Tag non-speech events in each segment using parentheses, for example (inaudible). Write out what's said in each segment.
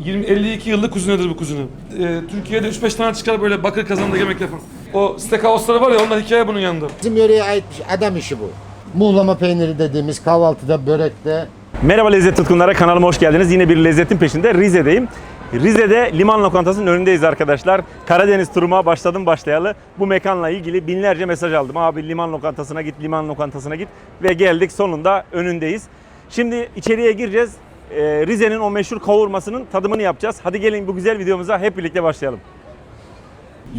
20 52 yıllık kuzinedir bu kuzine. Ee, Türkiye'de 3-5 tane çıkar böyle bakır kazanda yemek yapan. O steakhouse'ları var ya onlar hikaye bunun yanında. Bizim yöreye ait şey, adam işi bu. Muğlama peyniri dediğimiz kahvaltıda, börekte, Merhaba lezzet tutkunlara kanalıma hoş geldiniz. Yine bir lezzetin peşinde Rize'deyim. Rize'de liman lokantasının önündeyiz arkadaşlar. Karadeniz turuma başladım başlayalı. Bu mekanla ilgili binlerce mesaj aldım. Abi liman lokantasına git, liman lokantasına git. Ve geldik sonunda önündeyiz. Şimdi içeriye gireceğiz. Ee, Rize'nin o meşhur kavurmasının tadımını yapacağız. Hadi gelin bu güzel videomuza hep birlikte başlayalım.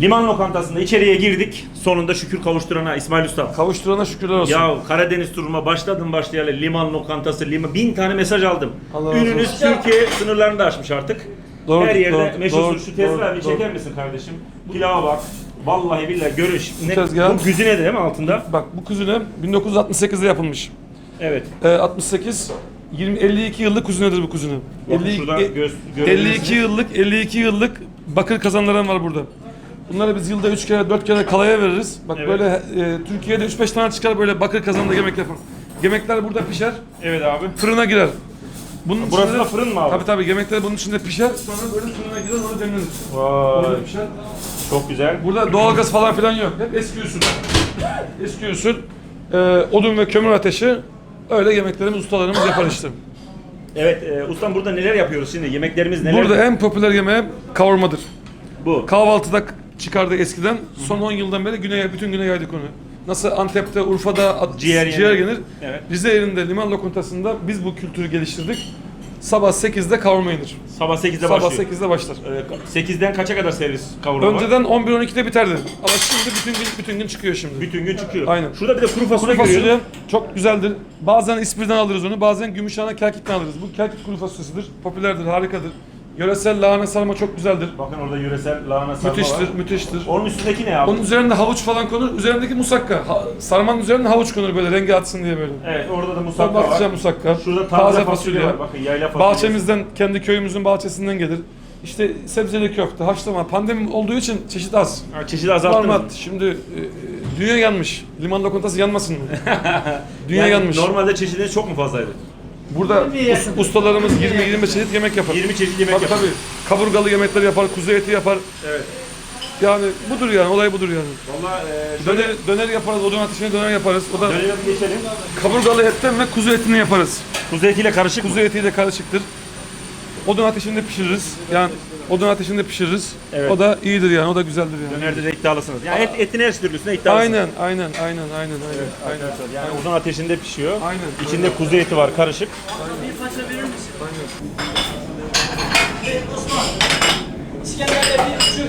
Liman lokantasında içeriye girdik. Sonunda şükür kavuşturana İsmail Usta. Kavuşturana şükürler olsun. Ya Karadeniz turuma başladım başlayalı liman lokantası, liman bin tane mesaj aldım. Allah razı Ününüz olsun. Türkiye sınırlarını da aşmış artık. Doğru, Her yerde doğru, meşhursun. doğru, Şu tezgahı doğru, bir doğru. çeker misin kardeşim? Pilava bak. Vallahi billahi görüş. Ne, tezgah- bu güzine de değil mi altında? Bak bu kuzine 1968'de yapılmış. Evet. Ee, 68 20 52 yıllık kuzinedir bu kuzine. Bakın 50 şuradan e- göz- 52 görebilirsiniz. yıllık 52 yıllık bakır kazanların var burada. Bunları biz yılda 3 kere 4 kere kalaya veririz. Bak Evet. böyle e, Türkiye'de 3-5 tane çıkar böyle bakır kazanda yemek yapan. Yemekler burada pişer, Evet abi. fırına girer. Bunun Burası içinde- da fırın mı abi? Tabii tabii yemekler bunun içinde pişer, sonra böyle fırına girer, sonra demlenir. Vay. Burada pişer. Çok güzel. Burada doğalgaz falan filan yok. Hep eski usul. (laughs) eski usul. e, odun ve kömür ateşi. Öyle yemeklerimiz, ustalarımız yapar işte. Evet e, ustam burada neler yapıyoruz şimdi? Yemeklerimiz neler? Burada en popüler yemeği kavurmadır. bu. Kahvaltıda çıkardı eskiden. Son 10 yıldan beri güneye, bütün güneye yaydık onu. Nasıl Antep'te, Urfa'da at- Ciğer ciğer, yenir. yenir. Evet. Rize yerinde liman lokantasında biz bu kültürü geliştirdik. Sabah 8'de kavurma yenir. Sabah 8'de Sabah başlıyor. 8'de başlar. Ee, 8'den kaça kadar servis kavurma? Önceden 11-12'de biterdi. Ama şimdi bütün gün bütün gün çıkıyor şimdi. Bütün gün çıkıyor. Aynen. Şurada bir de kuru fasulye, Kuru fasulye görüyorum. çok güzeldir. Bazen İspir'den alırız onu, bazen Gümüşhane Kelkit'ten alırız. Bu Kelkit kuru fasulyesidir. Popülerdir, harikadır. Yöresel lahana sarma çok güzeldir. Bakın orada yöresel lahana sarma Müthiştir, var. müthiştir. Onun üstündeki ne abi? Onun üzerinde havuç falan konur. Üzerindeki musakka. Ha- sarmanın üzerine havuç konur böyle rengi atsın diye böyle. Evet orada da musakka bakacağım var. musakka. Şurada taze, fasulye, var. Bakın yayla fasulyesi. Bahçemizden, kendi köyümüzün bahçesinden gelir. İşte sebzeli köfte, haşlama. Pandemi olduğu için çeşit az. Ha, çeşidi azalttınız. Normal. Şimdi e, dünya yanmış. Liman lokantası yanmasın mı? (laughs) dünya Yani yanmış. Normalde çeşidiniz çok mu fazlaydı? Burada us- ustalarımız 20-25 çeşit yemek yapar. 20 çeşit yemek tabii, yapar. tabii. Kaburgalı yemekler yapar, kuzu eti yapar. Evet. Yani budur yani, olay budur yani. Valla e, şöyle Döner, döner yaparız, odun ateşine döner yaparız. O da döneme bir geçelim. kaburgalı etten ve kuzu etini yaparız. Kuzu etiyle karışık Kuzu etiyle karışıktır. Odun ateşinde pişiririz. Yani odun ateşinde pişiririz. Evet. O da iyidir yani, o da güzeldir yani. Dönerde de iddialısınız. Yani et, etin her türlüsüne iddialısınız. Aynen, aynen, aynen, aynen, aynen. aynen. Arkadaşlar yani uzun ateşinde pişiyor. Aynen. İçinde kuzu eti var karışık. İskender'de bir küçük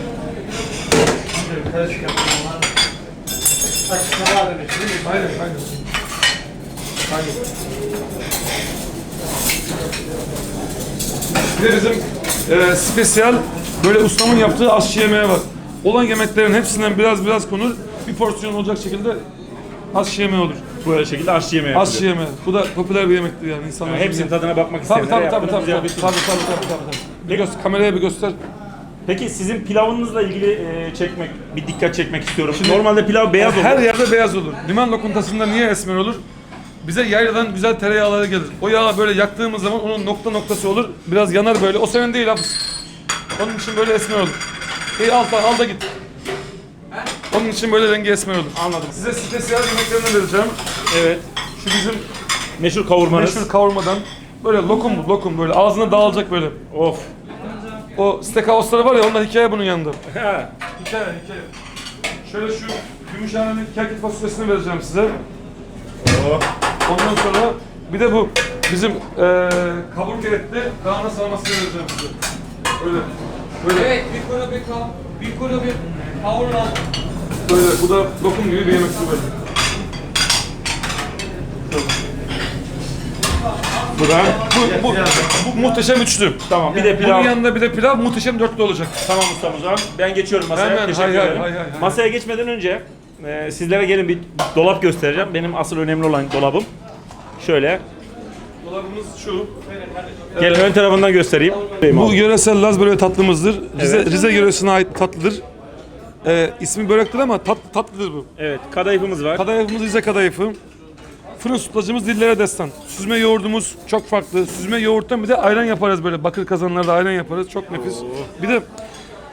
Aynen, aynen. Aynen. Bir de bizim e, spesiyal böyle ustamın yaptığı aşçı yemeği var. Olan yemeklerin hepsinden biraz biraz konur. Bir porsiyon olacak şekilde aşçı yemeği olur. Böyle şekilde aşçı yemeği Aşçı yemeği. Bu da popüler bir yemektir yani insanlar. Yani hepsinin tadına bakmak Tabii isteyenlere tabii tabii yaptığınız tabii güzel tabii. bir Tabii tabii tabii tabii. Bir göster, kameraya bir göster. Peki sizin pilavınızla ilgili e, çekmek, bir dikkat çekmek istiyorum. Normalde pilav beyaz olur. Her yerde beyaz olur. Liman lokantasında niye esmer olur? Bize yayladan güzel tereyağları gelir. O yağı böyle yaktığımız zaman onun nokta noktası olur. Biraz yanar böyle. O senin değil hafız. Onun için böyle esmer olur. İyi al, al da git. Onun için böyle rengi esmer olur. Anladım. Size spesiyel yemeklerini vereceğim. Evet. Şu bizim Meşhur kavurmanız. meşhur kavurmadan. Böyle lokum bu, lokum böyle. Ağzına dağılacak böyle. Of. O steakhouse'ları var ya onlar hikaye bunun yanında. Ha. Hikaye, hikaye. Şöyle şu Gümüşhane'nin kerkit fasulyesini vereceğim size. Oh. Ondan sonra bir de bu bizim eee kaburga etli lahana sarmasını vereceğim size. Böyle, böyle, Evet, bir kuru bir kav, bir kuru bir kavurma. böyle. Bu da lokum gibi bir yemek böyle. Bu da. Bu, bu, bu muhteşem üçlü. Tamam. Bir de Bunun pilav. yanında bir de pilav muhteşem dörtlü olacak. Tamam ustam o zaman. Ben geçiyorum masaya. Hemen, Teşekkür hay hay, ederim. hay hay, hay. Masaya geçmeden önce e, sizlere gelin bir dolap göstereceğim. Benim asıl önemli olan dolabım. Şöyle. Dolabımız şu. Gelin ön tarafından göstereyim. Bu yöresel Laz böreği tatlımızdır. Rize, Evet. Rize yöresine ait tatlıdır. Ee, ismi börektir ama tat, tatlıdır bu. Evet, kadayıfımız var. Kadayıfımız Rize kadayıfı. fırın sütlacımız dillere destan. Süzme yoğurdumuz çok farklı. Süzme yoğurttan bir de ayran yaparız böyle. Bakır kazanlarda ayran yaparız. Çok nefis. Bir de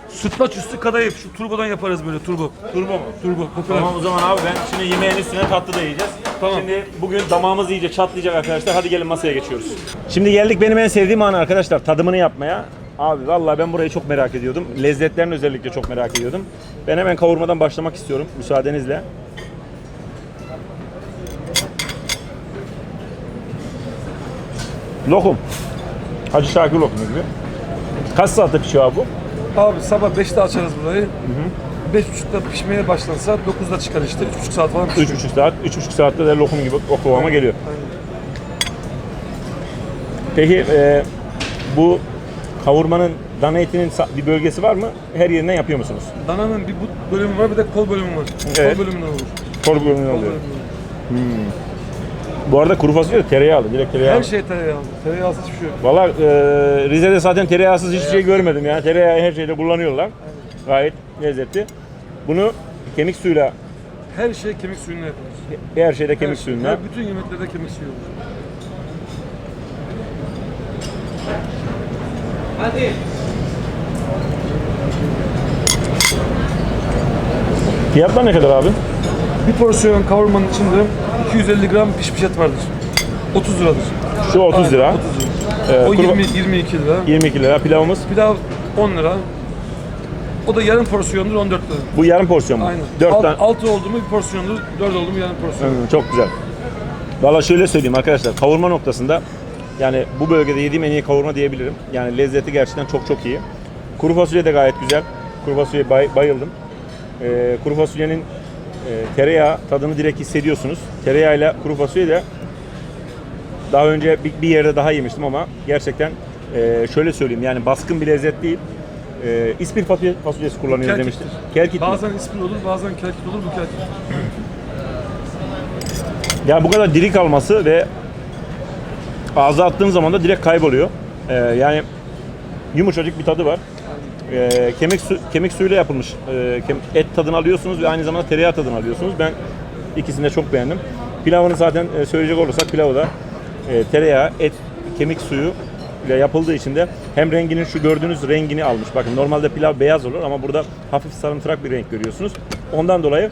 sütlaç üstü kadayıf. Şu turbodan yaparız böyle turbo. Turbo mu? Turbo. Popüler. Tamam o zaman abi ben şimdi yemeğin üstüne tatlı da yiyeceğiz. Tamam. Şimdi bugün damağımız iyice çatlayacak arkadaşlar. Hadi gelin masaya geçiyoruz. Şimdi geldik benim en sevdiğim an arkadaşlar tadımını yapmaya. Abi vallahi ben burayı çok merak ediyordum. Lezzetlerini özellikle çok merak ediyordum. Ben hemen kavurmadan başlamak istiyorum müsaadenizle. Lokum. Hacı Şakir lokumu gibi. Kaç saatte pişiyor abi bu? Abi sabah 5'te açarız burayı. 5.30'da pişmeye başlansa 9'da çıkar işte. 3.5 saat falan pişiyor. 3,5 saat. 3,5 saatte de lokum gibi o kıvama geliyor. Peki e, bu kavurmanın dana etinin sa- bir bölgesi var mı? Her yerinden yapıyor musunuz? Dananın bir but bölümü var bir de kol bölümü var. Evet. Kol bölümünden olur. Kol bölümünden Kol oluyor. bölümünden. Bu arada kuru fasulye de tereyağlı. Direkt tereyağlı. Her şey tereyağlı. Tereyağsız hiçbir şey yok. Valla e, Rize'de zaten tereyağsız hiçbir şey görmedim ya. Tereyağı her şeyde kullanıyorlar. Gayet lezzetli. Bunu kemik suyuyla, Her şey kemik suyundan yapılır. her şeyde Her kemik şey- suyundan. her bütün yemeklerde kemik suyu olur. Hadi. Fiyatlar ne kadar abi? Bir porsiyon kavurmanın içinde 250 gram pişmiş et vardır. 30 liradır. Şu 30 lira. 30 lira. E, O kuru- 20, 22 lira. 22 lira. Pilavımız. Pilav 10 lira. O da yarım porsiyondur 14 lira. Bu yarım porsiyon mu? Aynen. 4 Alt, tane. 6 oldu mu bir porsiyondur, 4 oldu mu yarım porsiyon. Hı, Çok güzel. Valla şöyle söyleyeyim arkadaşlar. Kavurma noktasında yani bu bölgede yediğim en iyi kavurma diyebilirim. Yani lezzeti gerçekten çok çok iyi. Kuru fasulye de gayet güzel. Kuru fasulyeye bay- bayıldım. Ee, kuru fasulyenin e, tereyağı tadını direkt hissediyorsunuz. Tereyağıyla kuru fasulye de daha önce bir, bir yerde daha yemiştim ama gerçekten e, şöyle söyleyeyim yani baskın bir lezzet değil. E, ispir fasulye, fasulyesi kullanıyoruz Kelkittir. demiştim. Kelkit mi? Bazen ispir olur, bazen kelkit olur, bu kelkit. (clears throat) Yani bu kadar diri kalması ve ağza attığın zaman da direkt kayboluyor. Ee, yani yumuşacık bir tadı var. Ee, kemik su, kemik suyuyla yapılmış kem- et tadını alıyorsunuz ve aynı zamanda tereyağı tadını alıyorsunuz. Ben ikisini de çok beğendim. Pilavını zaten e, söyleyecek olursak pilavı da e, tereyağı, et, kemik suyu ile yapıldığı için de hem renginin şu gördüğünüz rengini almış. Bakın normalde pilav beyaz olur ama burada hafif sarımtırak bir renk görüyorsunuz. Ondan dolayı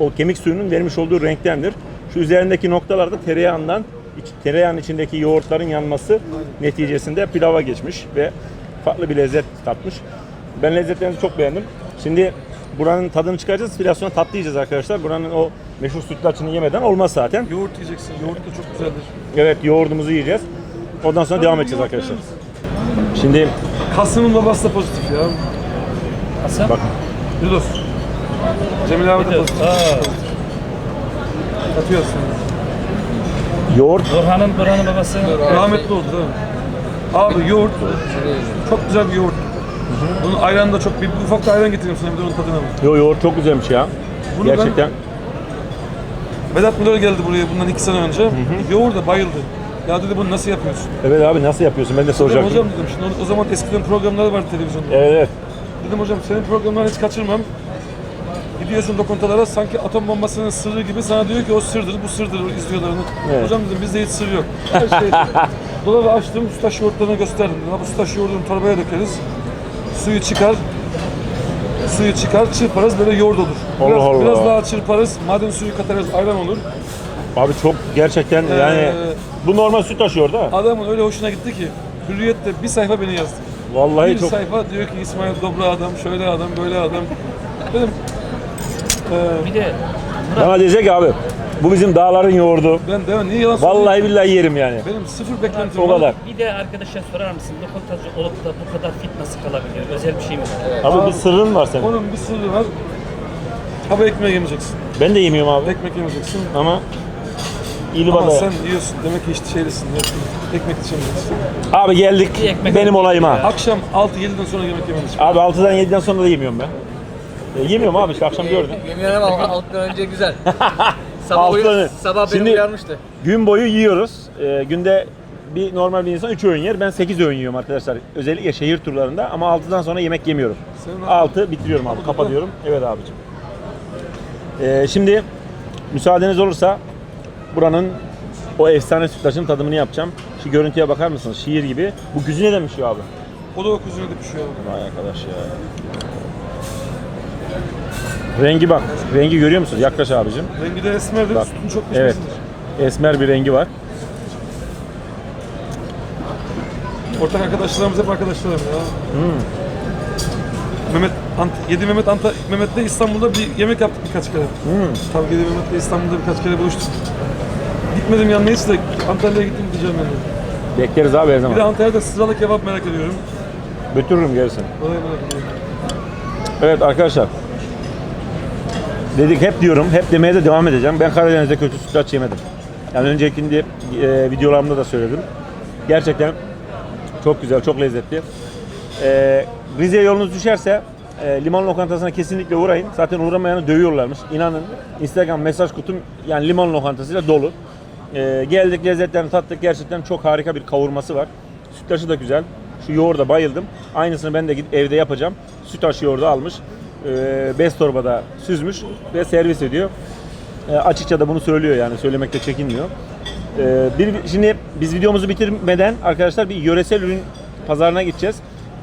o kemik suyunun vermiş olduğu renktendir. Şu üzerindeki noktalar da tereyağından, tereyağının içindeki yoğurtların yanması neticesinde pilava geçmiş ve farklı bir lezzet katmış. Ben lezzetlerinizi çok beğendim. Şimdi buranın tadını çıkaracağız. Biraz sonra tatlı yiyeceğiz arkadaşlar. Buranın o meşhur sütlaçını yemeden olmaz zaten. Yoğurt yiyeceksin, yoğurt da çok güzeldir. Evet yoğurdumuzu yiyeceğiz. Ondan sonra devam edeceğiz arkadaşlar. Şimdi Kasım'ın babası da pozitif ya. Hasan. bak Yunus. Cemil abi de pozitif. Atıyorsun. yoğurt Burhan'ın Burhan'ın babası. Rahmetli oldu değil mi? Abi yoğurt, çok güzel bir yoğurt. Bunun ayranı da çok, bir ufak da ayran getireyim sana bir de onun tadına bak. yo, yoğurt çok güzelmiş ya. Bunu ben- Gerçekten. Vedat Milor geldi buraya bundan iki sene önce. Yoğurda bayıldı. Ya dedi bunu nasıl yapıyorsun? Evet abi nasıl yapıyorsun? Ben de Dedim soracaktım. hocam dedim şimdi o- o zaman eskiden programlar vardı televizyonda. Evet evet. Dedim hocam senin programlarını hiç kaçırmam. Gidiyorsun lokantalara sanki atom bombasının sırrı gibi sana diyor ki o sırdır, bu sırdır izliyorlar onu. Evet. Hocam dedim bizde hiç sır yok. Her şey. (laughs) Dolabı açtım, sütaş yoğurtlarını gösterdim. Dedim, "Ha, bu sütaş yoğurdunu torbaya dökeriz. Suyu çıkar. Suyu çıkar, çırparız böyle yoğurt olur. Biraz, Allah Allah. biraz daha çırparız, maden suyu katarız, ayran olur. Abi çok gerçekten yani Ee, bu normal süt taşıyor da. Adamın öyle hoşuna gitti ki Hürriyet'te bir sayfa beni yazdı. Vallahi bir çok sayfa diyor ki İsmail dobra adam, şöyle adam, böyle adam. Dedim Bir de bana diyecek ki abi bu bizim dağların yoğurdu. ben de niye yalan söyleyeyim? Vallahi billahi yerim yani. Benim sıfır beklentim O var. kadar. Bir de arkadaşa sorar mısın? Lokantacı olup da bu kadar fit nasıl kalabiliyor? Özel bir şey mi? Abi bir sırrın var senin. Onun bir sırrı var. Hava ekmeği yemeyeceksin. Ben de yemiyorum abi Ekmek yemeyeceksin. ama iyi Ama bana. sen yiyorsun. Demek ki hiç şeylisin. Ekmek, ekmek içemeyeceksin. Abi geldik Bir ekmek benim olayıma. Akşam 6-7'den sonra yemek yemelisin. Abi 6'dan 7'den sonra da yemiyorum ben. E, yemiyorum abi işte akşam gördüm. Yemin ederim ama alttan önce güzel. (laughs) sabah, uyu, sabah beni Şimdi- uyarmıştı. Gün boyu yiyoruz. E, günde bir normal bir insan 3 öğün yer. Ben 8 öğün yiyorum arkadaşlar. Özellikle şehir turlarında ama 6'dan sonra yemek yemiyorum. Senin 6 bitiriyorum abi. Kapatıyorum. Evet abicim. Ee, şimdi müsaadeniz olursa buranın o efsane sütlaçın tadımını yapacağım. Şu görüntüye bakar mısınız? Şiir gibi. Bu güzü ne demiş ya abi? O da o kuzine de pişiyor. Vay arkadaş ya. Rengi bak. Rengi görüyor musunuz? Yaklaş abicim. Rengi de esmerdir. Bak. Sütün çok Evet. pişmesidir. Esmer bir rengi var. Ortak arkadaşlarımız hep arkadaşlarım ya. Hmm. Mehmet Ant Yedi Mehmet Anta Mehmet'le İstanbul'da bir yemek yaptık birkaç kere. Hmm. Tabii Yedi Mehmet'le İstanbul'da birkaç kere buluştuk. Gitmedim yanına hiç de Antalya'ya gittim diyeceğim yani. Bekleriz abi her Bir de zaman. Antalya'da sıralı kebap merak ediyorum. Götürürüm merak ediyorum. Evet arkadaşlar. Dedik hep diyorum, hep demeye de devam edeceğim. Ben Karadeniz'de kötü sütlaç yemedim. Yani önceki e, videolarımda da söyledim. Gerçekten çok güzel, çok lezzetli. E, Rize'ye yolunuz düşerse e, liman lokantasına kesinlikle uğrayın. Zaten uğramayanı dövüyorlarmış. İnanın Instagram mesaj kutum yani liman lokantasıyla dolu. E, geldik lezzetlerini tattık. Gerçekten çok harika bir kavurması var. Sütlaçı da güzel. Şu yoğurda bayıldım. Aynısını ben de gidip evde yapacağım. Sütaş yoğurdu almış. E, bez torbada süzmüş ve servis ediyor. E, açıkça da bunu söylüyor yani söylemekte çekinmiyor. E, bir, şimdi biz videomuzu bitirmeden arkadaşlar bir yöresel ürün pazarına gideceğiz.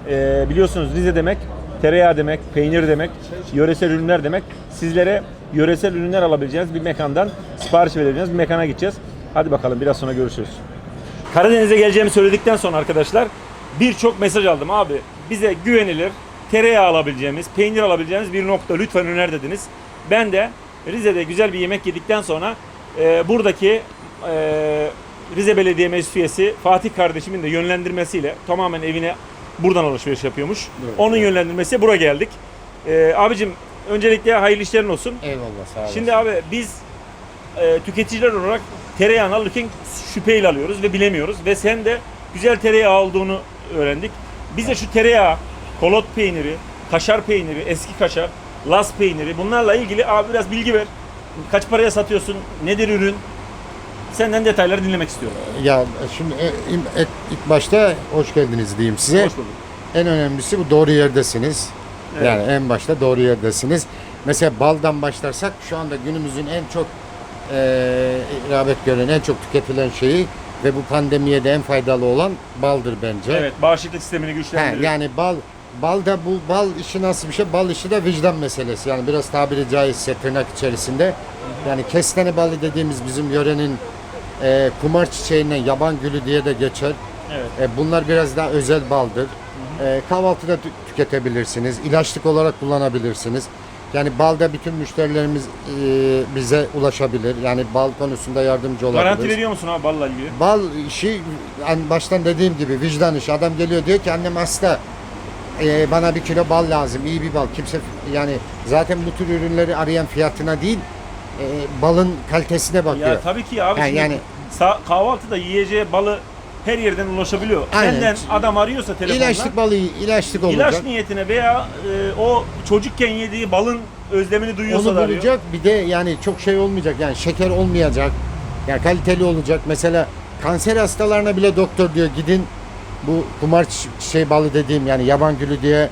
E, biliyorsunuz Rize demek tereyağı demek, peynir demek, yöresel ürünler demek. Sizlere yöresel ürünler alabileceğiniz bir mekandan sipariş verebileceğiniz bir mekana gideceğiz. Hadi bakalım biraz sonra görüşürüz. Karadeniz'e geleceğimi söyledikten sonra arkadaşlar birçok mesaj aldım abi. Bize güvenilir tereyağı alabileceğimiz, peynir alabileceğimiz bir nokta lütfen öner dediniz. Ben de Rize'de güzel bir yemek yedikten sonra e, buradaki e, Rize Belediye Meclis üyesi Fatih kardeşimin de yönlendirmesiyle tamamen evine buradan alışveriş yapıyormuş. Onun yönlendirmesiyle buraya geldik. E, abicim öncelikle hayırlı işlerin olsun. Eyvallah sağ olasın. Şimdi abi biz e, tüketiciler olarak tereyağını alırken şüpheyle alıyoruz ve bilemiyoruz. Ve sen de güzel tereyağı olduğunu öğrendik. Bize şu tereyağı, kolot peyniri, kaşar peyniri, eski kaşar, las peyniri bunlarla ilgili abi biraz bilgi ver. Kaç paraya satıyorsun? Nedir ürün? Senden detayları dinlemek istiyorum. Ya şimdi e, e- ilk başta hoş geldiniz diyeyim size. Hoş bulduk. En önemlisi bu doğru yerdesiniz. Evet. Yani en başta doğru yerdesiniz. Mesela baldan başlarsak şu anda günümüzün en çok e, rağbet gören, en çok tüketilen şeyi ve bu pandemiye de en faydalı olan baldır bence. Evet, bağışıklık sistemini He, güçlendiriyor. yani bal bal da bu bal işi nasıl bir şey? Bal işi de vicdan meselesi. Yani biraz tabiri caizse tırnak içerisinde. Yani kestane balı dediğimiz bizim yörenin e, kumar çiçeğinden yaban gülü diye de geçer. Evet. E, bunlar biraz daha özel baldır. E, kahvaltıda tü- tüketebilirsiniz. ilaçlık olarak kullanabilirsiniz. Yani balda bütün müşterilerimiz e, bize ulaşabilir. Yani bal konusunda yardımcı olabilir. Garanti veriyor musun abi balla ilgili? Bal işi en baştan dediğim gibi vicdan işi. Adam geliyor diyor ki annem hasta. Ee, bana bir kilo bal lazım. iyi bir bal. Kimse yani zaten bu tür ürünleri arayan fiyatına değil e, balın kalitesine bakıyor. Ya tabii ki abi yani- sa- kahvaltıda yiyeceği balı her yerden ulaşabiliyor. Aynen. Senden adam arıyorsa telefonla ilaçlık balı ilaçlık olacak. ilaç niyetine veya e, o çocukken yediği balın özlemini duyuyorsa Onu da arıyor. bulacak. Bir de yani çok şey olmayacak. Yani şeker olmayacak. Yani kaliteli olacak. Mesela kanser hastalarına bile doktor diyor gidin bu kumar şey balı dediğim yani yaban gülü diye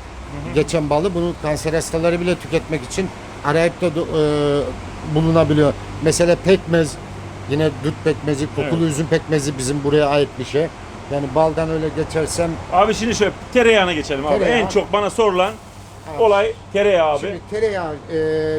geçen balı bunu kanser hastaları bile tüketmek için arayıp da e, bulunabiliyor. Mesela pekmez yine dut pekmezi, kokulu üzüm pekmezi bizim buraya ait bir şey. Yani baldan öyle geçersem Abi şimdi şöyle tereyağına geçelim abi. Tereyağı. En çok bana sorulan olay tereyağı abi. şimdi tereyağı, e,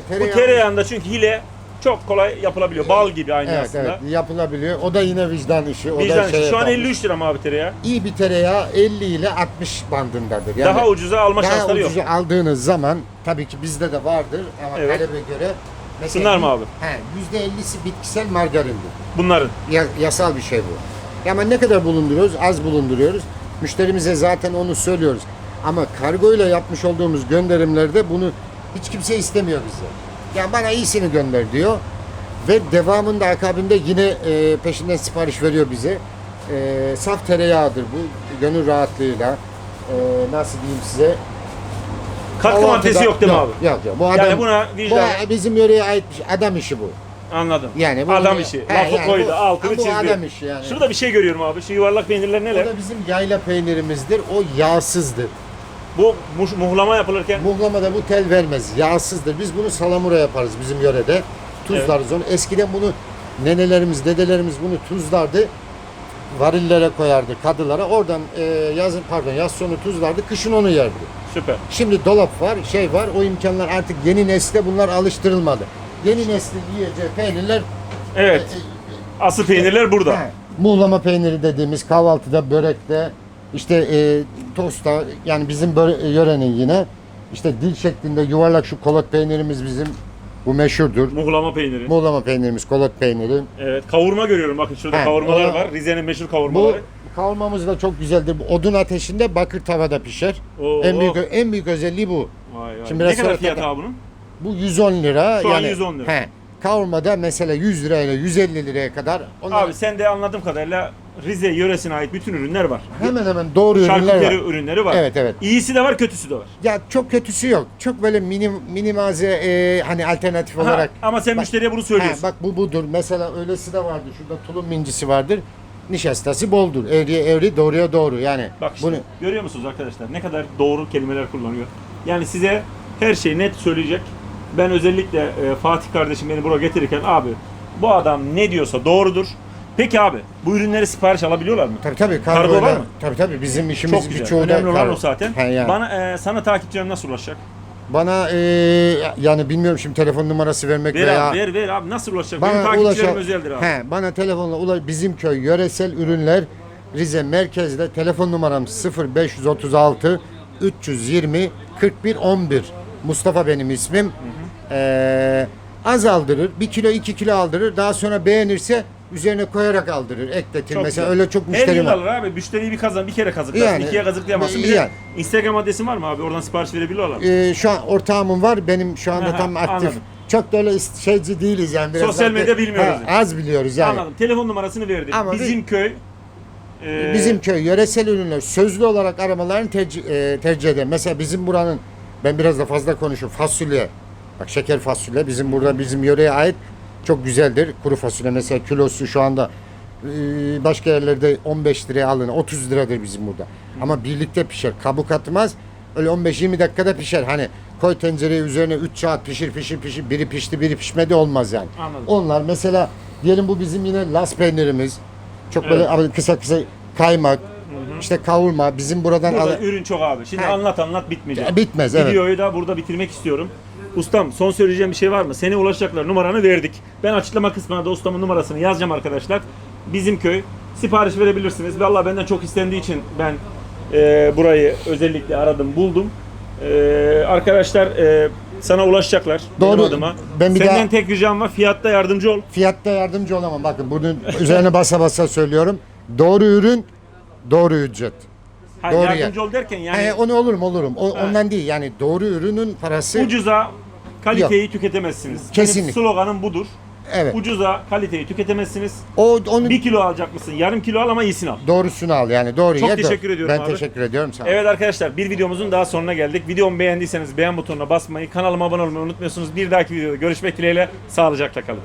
Bu tereyağı tereyağında çünkü hile çok kolay yapılabiliyor. Bal gibi aynı Evet aslında. evet yapılabiliyor. O da yine vicdan işi. O Vicdan da işi. şeye Şu an kalmış. 53 lira mı abi tereyağı? İyi bir tereyağı 50 ile 60 bandındadır. Yani Daha ucuza alma daha şansları yok. ucuza aldığınız zaman tabii ki bizde de vardır ama Evet. talebe göre Şunlar mı abi? He, %50'si bitkisel margarindir. Bunların. Ya- yasal bir şey bu. Ya ama ne kadar bulunduruyoruz? Az bulunduruyoruz. Müşterimize zaten onu söylüyoruz. Ama kargo ile yapmış olduğumuz gönderimlerde bunu hiç kimse istemiyor bize. Ya bana iyisini gönder diyor. Ve devamında akabinde yine e, peşinden sipariş veriyor bize. E, saf tereyağıdır bu. Gönül rahatlığıyla. E, nasıl diyeyim size? Katkı maddesi yok değil mi abi? Yok yok. Bu adam, Yani buna vicdan... bu bizim yöreye ait bir şey. Adam işi bu. Anladım. Yani bu- adam işi. He, Lafı yani koydu, bu- altını bu çizdi. adam işi yani. Şurada bir şey görüyorum abi. Şu yuvarlak peynirler O neler? da bizim yayla peynirimizdir. O yağsızdır. Bu muş- muhlama yapılırken Muhlamada bu tel vermez. Yağsızdır. Biz bunu salamura yaparız bizim yörede. Tuzlarız onu. Eskiden bunu nenelerimiz, dedelerimiz bunu tuzlardı. Varillere koyardı, kadılara. Oradan e, yazın pardon yaz sonu tuzlardı, kışın onu yerdi. Süper. Şimdi dolap var, şey var. O imkanlar artık yeni nesle bunlar alıştırılmadı. Yeni neslin yiyeceği peynirler Evet. Asıl peynirler burada. He, Muğlama peyniri dediğimiz kahvaltıda, börekte, işte e, tosta yani bizim böre- yörenin yine işte dil şeklinde yuvarlak şu kolot peynirimiz bizim bu meşhurdur. Muhlama peyniri. Muğlama peynirimiz kolot peyniri. Evet. Kavurma görüyorum. Bakın şurada He, kavurmalar o- var. Rize'nin meşhur Bu kavurmaları. kavurmamız da çok güzeldir. Bu Odun ateşinde bakır tavada pişer. Oo. En büyük en büyük özelliği bu. Vay vay. Şimdi ne biraz kadar sonra fiyat tabii- abi bunun? Bu 110 lira. Şu an yani, 110 lira. He. Kavurmada mesela 100 lirayla 150 liraya kadar onlar Abi sen de anladığım kadarıyla Rize yöresine ait bütün ürünler var. hemen hemen doğru ürünler Şarküteri var. ürünleri var. Evet, evet. İyisi de var, kötüsü de var. Ya çok kötüsü yok. Çok böyle minim minimaze e, hani alternatif Aha, olarak. ama sen Bak- müşteriye bunu Ha, söylüyorsun. bak bu budur. Mesela öylesi de vardır. Şurada tulum mincisi vardır. Nişastası boldur. Evriye evri, doğruya doğru. Yani Bak işte bunu görüyor musunuz arkadaşlar ne kadar doğru kelimeler kullanıyor. Yani size her şeyi net söyleyecek. Ben özellikle e, Fatih kardeşim beni buraya getirirken abi bu adam ne diyorsa doğrudur. Peki abi bu ürünleri sipariş alabiliyorlar mı? tabii tabii Kargo kargoyla- var mı? Tabii tabii bizim işimiz Çok güzel. birçoğu da Önemli olan kargo. o zaten. He, yani. Bana, Bana e, sana takipçilerim nasıl ulaşacak? e, yani bilmiyorum şimdi telefon numarası vermek Ver veya abi ver ver abi nasıl ulaşacak? Benim bana takipçilerim ulaşa, özeldir abi. he, bana telefonla ulaş bizim köy yöresel ürünler Rize merkezde telefon numaram 0536 320 41 11 Mustafa benim ismim. Ee, az aldırır. 1 kilo 2 kilo aldırır. Daha sonra beğenirse üzerine koyarak aldırır. Ekletir. Çok Mesela güzel. öyle çok Her müşterim yıl var. alır abi. Müşteriyi bir kazan, bir kere kazıklarsın. Yani, ikiye kazıklayamazsın. Bir yani. Instagram adresin var mı abi? Oradan sipariş verebiliyorlar mı? Ee, şu an ortağımın var. Benim şu anda Aha, tam aktif. anladım. Çok da öyle şeyci değiliz yani. Biraz Sosyal medya bilmiyoruz Ha, az biliyoruz yani. Anladım. Telefon numarasını verdim. Ama Bizim köy e, Bizim köy yöresel ürünler sözlü olarak aramalarını tercih, e, tercih eder. Mesela bizim buranın ben biraz da fazla konuşuyorum fasulye. Bak şeker fasulye bizim burada bizim yöreye ait çok güzeldir. Kuru fasulye mesela kilosu şu anda e, başka yerlerde 15 liraya alınır. 30 liradır bizim burada. Ama birlikte pişer. Kabuk atmaz. Öyle 15-20 dakikada pişer. Hani koy tencereye üzerine 3 saat pişir pişir pişir. Biri pişti biri pişmedi olmaz yani. Anladım. Onlar mesela diyelim bu bizim yine las peynirimiz. Çok böyle kısa kısa kaymak, işte kavurma bizim buradan Burada al- ürün çok abi. Şimdi Ha. anlat anlat bitmeyecek. Ya, bitmez, evet. Videoyu da burada bitirmek istiyorum. Ustam son söyleyeceğim bir şey var mı? Seni ulaşacaklar numaranı verdik. Ben açıklama kısmına da ustamın numarasını yazacağım arkadaşlar. Bizim köy. Sipariş verebilirsiniz. Vallahi benden çok istendiği için ben e, burayı özellikle aradım buldum. E, arkadaşlar e, sana ulaşacaklar. Doğru. Benim adıma. Ben bir Senden daha- tek ricam var. Fiyatta yardımcı ol. fiyatta yardımcı olamam. Bakın bunun üzerine basa basa söylüyorum. Doğru ürün, doğru ücret. Hayır, Doğru yardımcı yer. ol derken yani He, onu olurum olurum. O, ondan değil yani doğru ürünün parası ucuza kaliteyi tüketemezsiniz. Benim Kesinlikle. sloganım budur. evet. Ucuza kaliteyi tüketemezsiniz. O onun Bir kilo alacak mısın? Yarım kilo al ama iyisini al. doğrusunu al yani doğru Çok yer. teşekkür doğru. ediyorum Ben abi. teşekkür ediyorum sana. Evet arkadaşlar bir videomuzun daha sonuna geldik. Videomu beğendiyseniz beğen butonuna basmayı, kanalıma abone olmayı unutmuyorsunuz. Bir dahaki videoda görüşmek dileğiyle sağlıcakla kalın.